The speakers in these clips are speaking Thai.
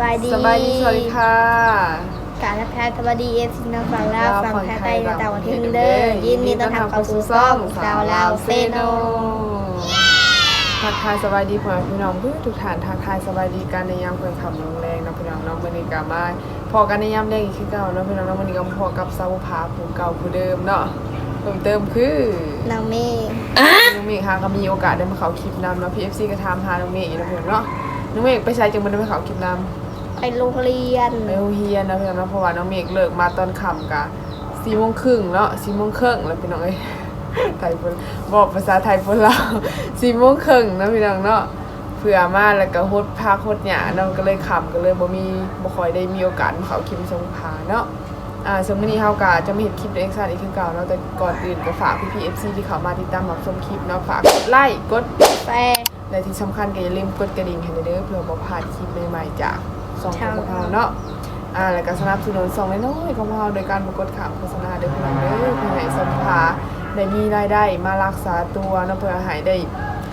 บายดีสบายดีสวัสดีค่ะการรับทานสวัสดีเอฟซีน้องฝั่งลาวลาวฝั่งฝั่งไทไทยยในต่างประเทศต่างประเทศเด้อเด้อยินดีต้อนรับเข้าสู่ซ่องสาวลาวเซโนทักทายสบายดีพ่อแม่พี่น้องเพื่อทุกท่านทักทายสบายดีกันในยามเพิ่นขับลงแรงเนาะพี่น้องเนาะมื้อนี้ก็มาพอกันในยามแรงอีกคือเก่าเนาะพี่น้องเนาะมื้อนี้ก็มาพอกับสาวผาผู้เก่าผู้เดิมเนาะเพิ่มเติมคือน้องเมฆน้องเมฆค่ะก็มีโอกาสได้มาเข้าคลิปนำเนาะ PFC ก็ถามหาน้องเมฆอยู่เนาะพี่น้องเนาะน้องเมฆไปใช้จังบ่ได้มาเข้าคลิปนำ ไปโรงเรียน ไปโรงเรียนนะพี่น้องเนะเพราะว่าน้องเมฆเลิกมาตอนค่ำกะสี่โมงครึ่งเนาะสี่โมงครึ่งแล้วพี่น้องเอ้ยไทยพุ่นบอกภาษาไทยพุ่นเราสี่โมงครึ่งนะพี่น้องเนาะเผื่อมาแล้วก็ฮดพาโคดหยาเนาะก็เลยค่ำก็เลยบ่มีบ่คอยได้มีโอกาสมาเขาคลิปสงพาเนาะอ่าสมมตินี้เฮาก็จะมาเห็นคลิปตัวเองซ่าอีกคือเก่าเนาะแต่ก่อนอื่นก็ฝากพี่ๆ FC ที่เข้ามาติดตามรับชมคลิปเนาะฝากกดไลค์กดแฟและที่สำคัญก็อย่าลืมกดกระดิ่งให้เด้อเพื่อบ่พลาดคลิปใหม่ๆจาก องของพวกเราเนาะอ่าแล้วก็สนับสนุนสองน้อยๆของเราโดยการประกดข่าวโฆษณาเด้อพี่น้องเด้อเพื่อให้สมภาได้มีรายได้มารักษาตัวเนาะเพื่อให้ได้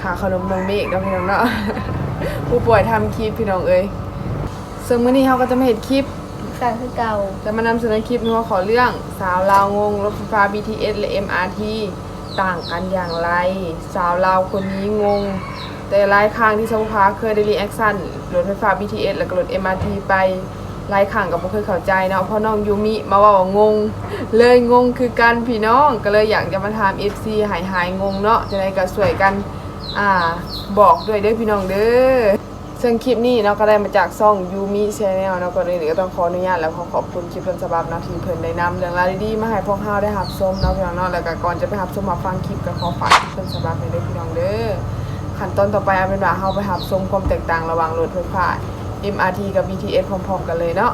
ค่าขนมนมเมฆเนาะพี่น้องเนาะผู้ป่วยทำคลิปพี่น้องเอ้ยซึ่งมื้อนี้เราก็จะมาเห็นคลิป การคือเก่าจะมานำเสนอคลิปนี้ว่าขอเรื่องสาวลาวงงรถไฟฟ้า BTS และ MRT ต่างกันอย่างไร สาวลาวคนนี้งง แต่หลายครั้งที่สาวพาเคยได้รีแอคชั่นรถไฟฟ้า BTS และก็รถ MRT ไปหลายครั้งก็บ่เคยเข้าใจเนาะเพราะน้องยูมิมาเว่าว่างง เลยงงคือกันพี่น้องก็เลยอยากจะมาถาม FC หายหายงงเนาะจะได้ก็ช่วยกันอ่าบอกด้วยเด้อพี่น้องเด้อซึ่งคลิปนี้เนาะก็ได้มาจากซ่องยูมิชแนลเนาะก็เลยก็ต้องขออนุญาตแล้วขอขอบคุณคลิปต้นฉบับเนาะที่เพิ่นได้นำเรื่องราวดีๆมาให้พวกเราได้รับชมเนาะพี่น้องเนาะแล้วก็ก่อนจะไปรับชมมาฟังคลิปก็ขอฝากคลิปต้นฉบับให้ด้วยพี่น้องเด้อ ขั้นตอนต่อไปเอาเป็นว่าเฮาไปรับชมความแตกต่างระหว่างรถไฟฟ้า MRT กับ BTS พร้อมๆกันเลยเนาะ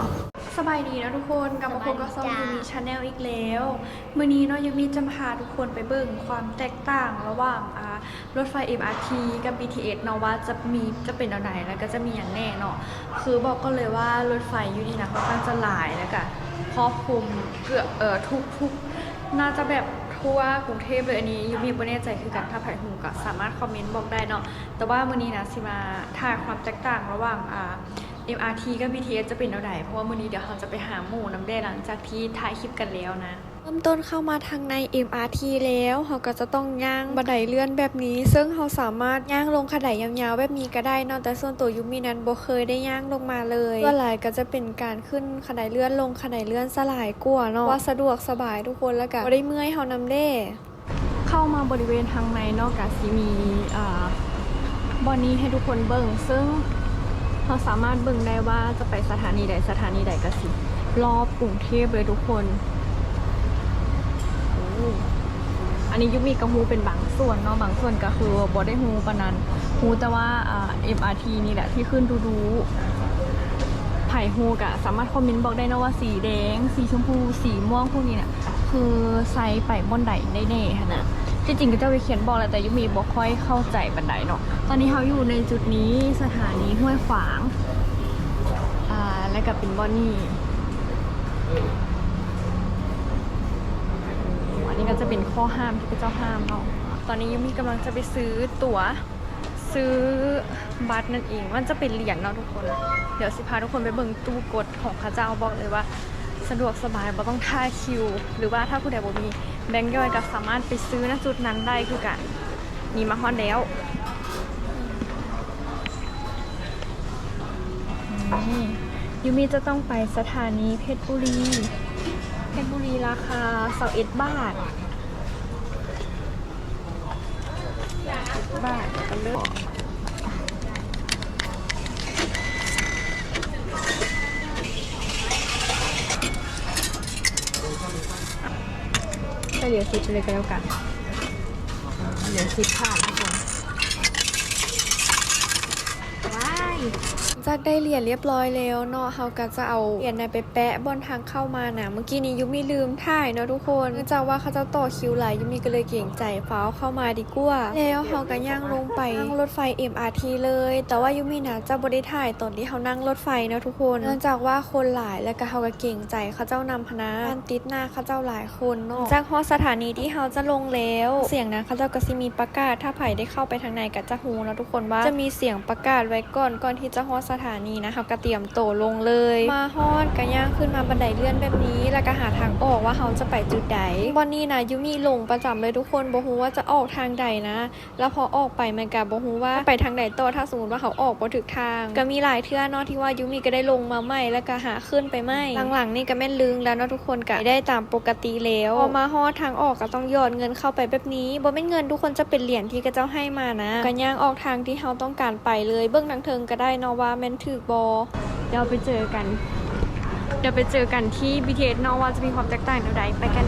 สบายดีนะทุกคนกลับมาพบกับซองยูมีชาแนลอีกแล้ว มื้อนี้เนาะยูมีจะพาทุกคนไปเบิ่งความแตกต่างระหว่างรถไฟ MRT กับ BTS เนาะว่าจะมีจะเป็นอะไรแล้วก็จะมีอย่างแน่เนาะคือบอกก็เลยว่ารถไฟยูนี่นะค่อนข้างจะหลายแล้วก็ครอบคลุมเกือบเอ่อทุกทุกน่าจะแบบ ทั่ากรุงเทพเลยอันนี้ยูมีบ่แน่ใจคือกันถ้าไผ่หูก็สามารถคอมเมนต์บอกได้เนาะแต่ว่ามื้อนี้นะสิมาถ่ายความแตกต่างระหว่างอ่า MRT กับ BTS จะเป็นเอาไหนเพราะว่ามื้อนี้เดี๋ยวเราจะไปหาหมู่น้ำแดงหลังจากที่ถ่ายคลิปกันแล้วนะ ริ่มต้นเข้ามาทางใน MRT แล้วเราก็จะต้องย่างบันไดเลื่อนแบบนี้ ซึ่งเราสามารถย่างลงขนาดยาวๆแบบนี้ก็ได้นอะแต่ส่วนตัวยุมีนั้นบเคยได้ย่างลงมาเลยส่วนหลายก็จะเป็นการขึ้นขนาดเลื่อนลงขนาดเลื่อนสลายกว่าเนาะว่าสะดวกสบายทุกคนแล้วก็บ่ได้เมื่อยเฮานำเด้เข้ามาบริเวณทางในนอกจากสิมีอ่าบอนนี้ให้ทุกคนเบิ่งซึ่งเราสามารถเบิ่งได้ว่าจะไปสถานีใดสถานีใดก็สิรอบกรุงเทพเลยทุกคน โอ้อันนี้ยุคมีกระฮูเป็นบางส่วนเนาะบางส่วนก็คือบอได้ฮูปนันฮูแต่ว่าเอ่า MRT นี่แหละที่ขึ้นดูดูๆไผ่ฮูกะสามารถคอมเมนต์บอกได้นะว่าสีแดง สีชมพู สีม่วงพวกนี้เนี่ยคือไซส์ไปบนใดได้แน่ฮะนะที่จริงก็จะไปเขียนบอกแหละแต่ยุมีบอกค่อยเข้าใจบันไดเนาะตอนนี้เขาอยู่ในจุดนี้สถานีห้วยขวาง อ่า และกับเป็นบอนนี่ นนี้ก็จะเป็นข้อห้ามที่พระเจ้าห้ามเนาะตอนนี้ยังมีกำลังจะไปซื้อตั๋วซื้อบัตรนั่นเอง มันจะเป็นเหรียญเนาะทุกคน เดี๋ยวสิพาทุกคนไปเบิ่งตู้กดของข้าเจ้าบอกเลยว่า สะดวกสบายบ่ต้องท่าคิว หรือว่าถ้าผู้ใดบ่มีแบงค์ย่อยก็สามารถไปซื้อณจุดนั้นได้คือกันนี่มาฮอดแล้วนี่ยูมีจะต้องไปสถานีเพชรบุรี เพชรบุรีราคาเสาเอ็ดบาทบาทกันเลยก็เดี๋ยวซิปเลยก็แล้วกันเดี๋ยวซิปผ่านทุกคนว้าย จากได้เหรียญเรียบร้อยแล้วเนาะเขาก็จะเอาเหรียญนั้นไปแปะบนทางเข้ามานะเมื่อกี้นี้ยุมีลืมถ่ายเนาะทุกคนเนื่องจากว่าเขาจะต่อคิวหลายยุมีก็เลยเก่งใจฟ้าเข้ามาดีกว่าแล้วเขาก็ย่างลงไปนั่งรถไฟ MRT เลย แต่ว่ายุมีนะจะบได้ถ่ายตอนที่เขานั่งรถไฟเนาะทุกคน เนื่องจากว่าคนหลายแล้วก็เขาก็เก่งใจเขาเจ้านำพนักงานติดหน้าเขาเจ้าหลายคนเนาะจากฮอสถานีที่เขาจะลงแล้ว เสียงนะเขาเจ้าก็สิมีประกาศถ้าไผ่ได้เข้าไปทางในก็จะฮูเนาะทุกคนว่าจะมีเสียงประกาศไว้ก่อนก่อนที่จะฮอดสถานีนะเขาก็เตรียมโตลงเลย มาฮอดก็ย่างขึ้นมาบันไดเลื่อนแบบนี้ แล้วก็หาทางออกว่าเขาจะไปจุดใดวันนี้นะยูมีลงประจำเลยทุกคนบ่ฮู้ว่าจะออกทางใดนะ แล้วพอออกไปมันก็บ่ฮู้ว่าไปทางใดต่อถ้าสมมติว่าเขาออกบ่ถึกทาง ก็มีหลายเทื่อเนาะที่ว่ายูมีก็ได้ลงมาใหม่แล้วก็หาขึ้นไปใหม่หลังๆนี่ก็แม่นลึงแล้วเนาะทุกคนก็ได้ตามปกติแล้วพอมาฮอดทางออกก็ต้องหยอดเงินเข้าไปแบบนี้บ่แม่นเงินทุกคนจะเป็นเหรียญที่กระเจ้าให้มานะก็ย่างออกทางที่เราต้องการไปเลย เบื้องทางเทิงก็ได้เนาะว่าแม่นถูกบ่เดี๋ยวไปเจอกัน เดี๋ยวไปเจอกันที่ BTS เนาะว่าจะมีความแตกต่างเท่าใดไปกัน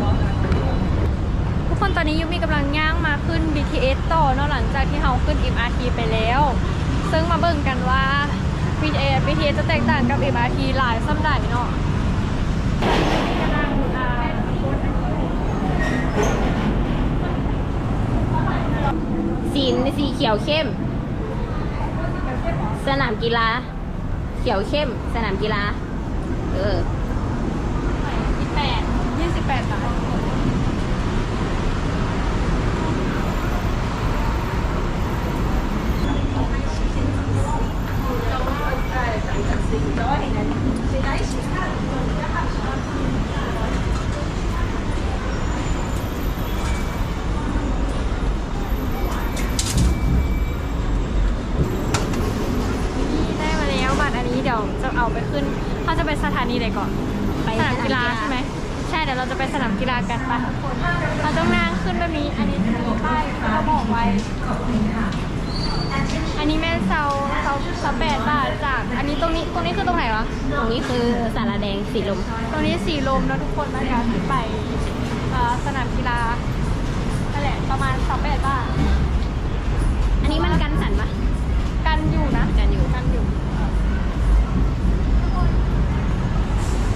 ทุกคนตอนนี้ยูมีกำลังย่างมาขึ้น BTS ต่อเนาะหลังจากที่เราขึ้น MRT ไปแล้ว ซึ่งมาเบิ่งกันว่า BTS BTS จะแตกต่างกับ MRT หลายซ้ำใดเนาะสีสีเขียวเข้ม สนามกีฬา เขียวเข้ม สนามกีฬา เออยี่สิบาทได้มาแล้วบัตรอันนี้เดี๋ยวจะเอาไปขึ้นเขาจะ ไปสถานีไหนก่อนไปสนามกีฬาสนามกีฬาใช่ไหมใช่เดี๋ยวเราจะไปสนามกีฬากันไปทุกคนเราต้องนั่งขึ้นแบบนี้อันนี้จะมีป้ายเขาบอกไว้ อันนี้แม่เซาเซาเซาแปดบาทจาก อันนี้ตรงนี้ตรงนี้คือตรงไหนวะตรงนี้คือสาราแดงสีลม ตรงนี้สีลมนะทุกคนนะคะที่ไปเอ่อสนามกีฬานั่นแหละประมาณสามแปดบาท อันนี้มันกันสั่นปะ กันอยู่นะ กันอยู่ กันอยู่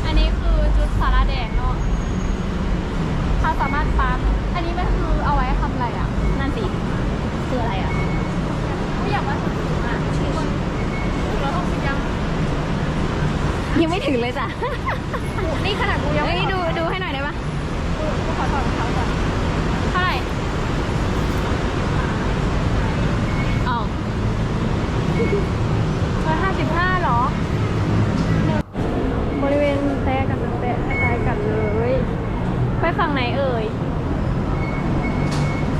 อันนี้คือจุดสาราแดงเนาะเขาสามารถปาร์คอันนี้มันคือเอาไว้ทำอะไรอะ นั่นสิ คืออะไรอะ ไม่อยากว่าสุดอะทุกคนเราต้องคิดยัง ยังไม่ ถึงเลยจ้ะ นี่ขนาดกูยัง เฮ้ย ไม่ ดูดูให้หน่อยได้ปะ กูขอถอดรองเท้าก่อนเท่าไหร่ ออก ร้อยห้าสิบห้าหรอ บริเวณแตะกันแตะคล้ายๆกันเลย ไปฝั่งไหนเอ่ย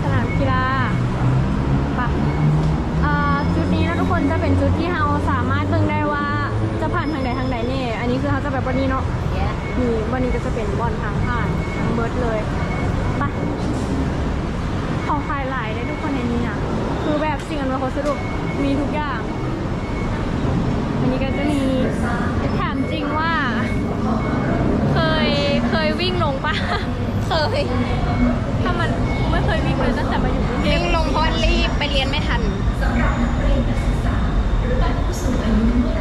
สนามกีฬาปะอ่าจุดนี้นะทุกคนจะเป็นจุดที่เราสามารถเบิ่งได้ว่าจะผ่านทางใดทางใดเนี่ยอันนี้คือเขาจะแบบวันนี้เนาะแยะนี่วันนี้ก็จะเป็นบอลทางผ่านทางเบิร์ดเลยไปะของขายหลายเลยทุกคนในนี้นะคือแบบสิ่งอำนวยความสะดวกมีทุกอย่างอันนี้ก็จะมีถามจริงว่า เคยเคยวิ่งลงปะเคย ถ้ามันไม่เคยวิ่งเลยตั้งแต่มาอยู่กรุงเทพ วิ่งลงเพราะรีบไปเรียนไม่ทัน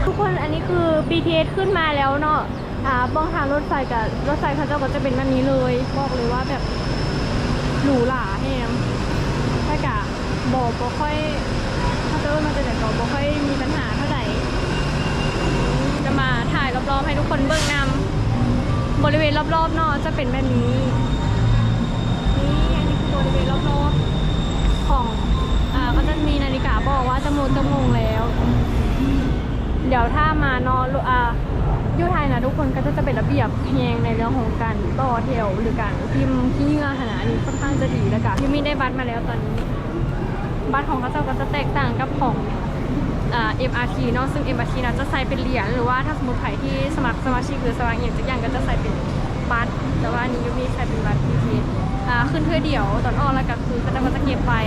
ทุกคนอันนี้คือ BTS ขึ้นมาแล้วเนาะอ่าบ้องทางรถไฟกับรถไฟเขาเจ้าก็จะเป็นแบบนี้เลย บอกเลยว่าแบบหรูหราแฮมถ้ากะบอกบ่ค่อยถ้าเจอมาแต่ก็บ่ค่อยมีปัญหาเท่าไหร่จะมาถ่ายรอบๆให้ทุกคนเบิ่งนำบริเวณรอบๆเนาะจะเป็นแบบนี้นี่อันนี้คือบริเวณรอบๆของอ่าก็จะมีนาฬิกาบอกว่าจำนวนชั่วโมงแล้ว เดี๋ยวถ้ามานอนอ่ายูไทยนะทุกคนก็จะจะเป็นระเบียบแพงในเรื่องของการต่อแถวหรือการพิมพ์ที่เงื่อขนาดนี้ค่อนข้างจะดีแล้วกันที่มีได้บัตรมาแล้วตอนนี้บัตรของเขาเจ้าก็จะแตกต่างกับของอ่า MRT เนาะซึ่ง MRT นะจะใส่เป็นเหรียญหรือว่าถ้าสมมติใครที่สมัครสมาชิกหรือสมัครอย่างสักอย่างก็จะใส่เป็นบัตรแต่ว่านี้ยูมีใส่เป็นบัตร BTS อ่าขึ้นเพื่อเดี่ยวตอนออกแล้วก็คือก็จะก็จะเก็บไว้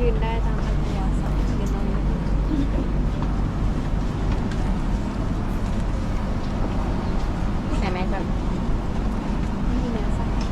ยืน ได้ตามอัธยาศัยเป็นน้อง ใช่ไหมแบบ ที่เนื้อสักหลัง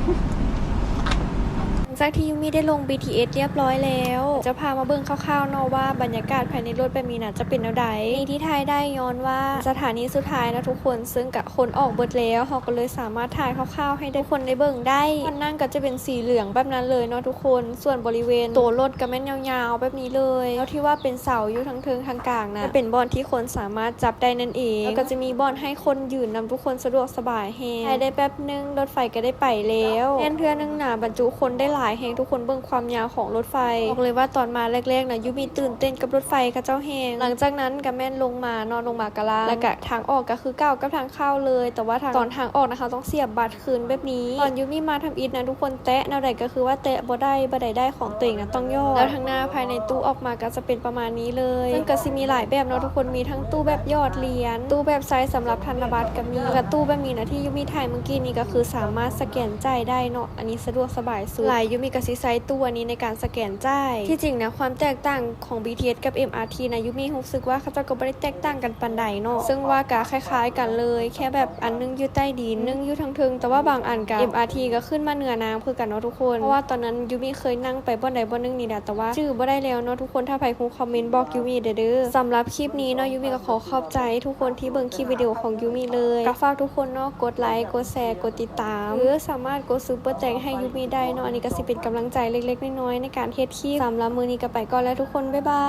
จากที่ยูมีได้ลง BTS เรียบร้อยแล้ว จะพามาเบิ่งคร่าวๆเนาะว่าบรรยากาศภายในรถแบบนี้น่ะจะเป็นแนวใดมีที่ไทยได้ย้อนว่าสถานีสุดท้ายนะทุกคนซึ่งกะคนออกเบิดแล้วเขาก็เลยสามารถถ่ายคร่าวๆ ให้ได้คนได้เบิ่งได้มันนั่งก็จะเป็นสีเหลืองแบบนั้นเลยเนาะทุกคน ส่วนบริเวณตัวรถก็แม่นยาวๆ แบบนี้เลยแล้วที่ว่าเป็นเสาอยู่ทั้งเทิงทางกลางนะเป็นบอลที่คนสามารถจับได้นั่นเองแล้วก็จะมีบอลให้คนยืนนำทุกคนสะดวกสบายแฮงไปได้แป๊บนึงรถไฟก็ได้ไปแล้วแน่นเทื่อนึงหนาบรรจุคนได้หลายายแหงทุกคนเบิ่งความยาวของรถไฟบอกเลยว่าตอนมาแรกๆนะยูมีตื่นเต้นกับรถไฟกับเจ้าแหงหลังจากนั้นก็แม่นลงมานอนลงมากะลาแล้วก็ทางออกก็คือก้าวกับทางเข้าเลย แต่ว่าทางตอนทางออกนะคะ ต้องเสียบบัตรคืนแบบนี้ตอนยูมีมาทำอิฐนะทุกคนแตะแนวใดก็คือว่าแตะบ่ได้บ่ได้ได้ของตัวเองนะต้องย่อแล้วทางหน้าภายในตู้ออกมาก็จะเป็นประมาณนี้เลยซึ่งก็สิมีหลายแบบเนาะทุกคนมีทั้งตู้แบบยอดเหรียญตู้แบบไซส์สำหรับธนบัตรก็มีแล้วก็ตู้แบบนี้นะที่ยูมีถ่ายเมื่อกี้นี้ก็คือสามารถสแกนจ่ายได้เนาะอันนี้สะดวกสบายสุดหลายยูมีก็สิใช้ตู้อันนี้ในการสแกนจ่ายที่จริงนะความแตกต่างของ BTS กับ MRT นะยูมีรู้สึกว่าเขาจะก็บ่ได้แตกต่างกันปานใดเนาะซึ่งว่าก็คล้าย ๆ กันเลย แค่แบบอันนึงอยู่ใต้ดินนึงอยู่ทางเทิงแต่ว่าบางอันกับ MRT ก็ขึ้นมาเหนือน้ำคือกันเนาะทุกคนเพราะว่าตอนนั้นยูมีเคยนั่งไปบ่อนใดบ่อนนึงนี่แหละแต่ว่าชื่อบ่ได้แล้วเนาะทุกคนถ้าใครคงคอมเมนต์บอกยูมีเด้อเด้อสำหรับคลิปนี้เนาะยูมีก็ขอขอบใจทุกคนที่เบิ่งคลิปวิดีโอของยูมีเลยก็ฝากทุกคนเนาะกดไลค์กดแชร์กดติดตามหรือสามารถกดซุปเปอร์แตงให้ยูมีได้เนาะอันนี้ก็สิเป็นกำลังใจเล็กๆ น้อยๆในการเฮ็ดคลิปสำหรับมื้อนี้ก็ไปก่อนแล้วทุกคนบ๊ายบา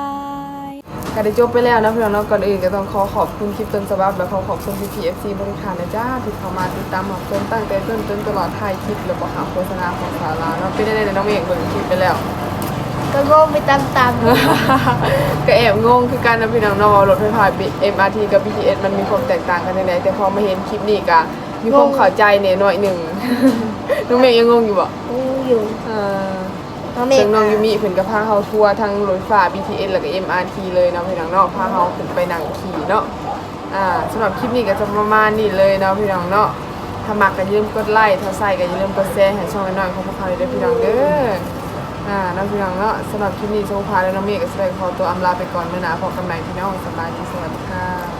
ยก็ได้จบไปแล้วนะพี่น้องเนาะก่อนอื่นก็ต้องขอขอบคุณคลิปต้นฉบับและขอขอบคุณพี่พีเอฟซีบริการนะจ้าที่เข้ามาติดตามรับชมตั้งแต่ต้นจนตลอดท้ายคลิปแล้วก็หาโฆษณาของสาราเนาะเป็นได้ในน้องเอกเบิ่งคลิปไปแล้วก็โงงไปตามๆก็แอบงงคือกันนะพี่น้องเนาะว่ารถไฟฟ้า MRT กับ BTS มันมีความแตกต่างกันยังไงแต่พอมาเห็นคลิปนี้ก็มีความเข้าใจเนี่ยหน่อยหนึ่งน้องเมย์ยังงงอยู่บ่งู อยู่เออน้องเมฆซึ่งน้องยูมิเพิ่นก็พาเฮาทัวร์ทั้งรถไฟฟ้า BTS แล้วก็ MRT เลยเนาะพี่น้องเนาะพาเฮาขึ้นไปนั่งขี่เนาะอ่าสำหรับคลิปนี้ก็จะประมาณนี้เลยเนาะพี่น้องเนาะถ้ามักก็อย่าลืมกดไลค์ถ้าใส่ก็อย่าลืมกดแชร์ให้ช่องน้อยๆของพวกเขาเลยเด้อพี่น้องเด้ออ่าน้องพี่น้องเนาะสำหรับคลิปนี้โซฟาและน้องเมฆก็แสดงขอตัวอำลาไปก่อนเมื่อหนาพบกันใหม่พี่น้องสบายดีสวัสดีค่ะ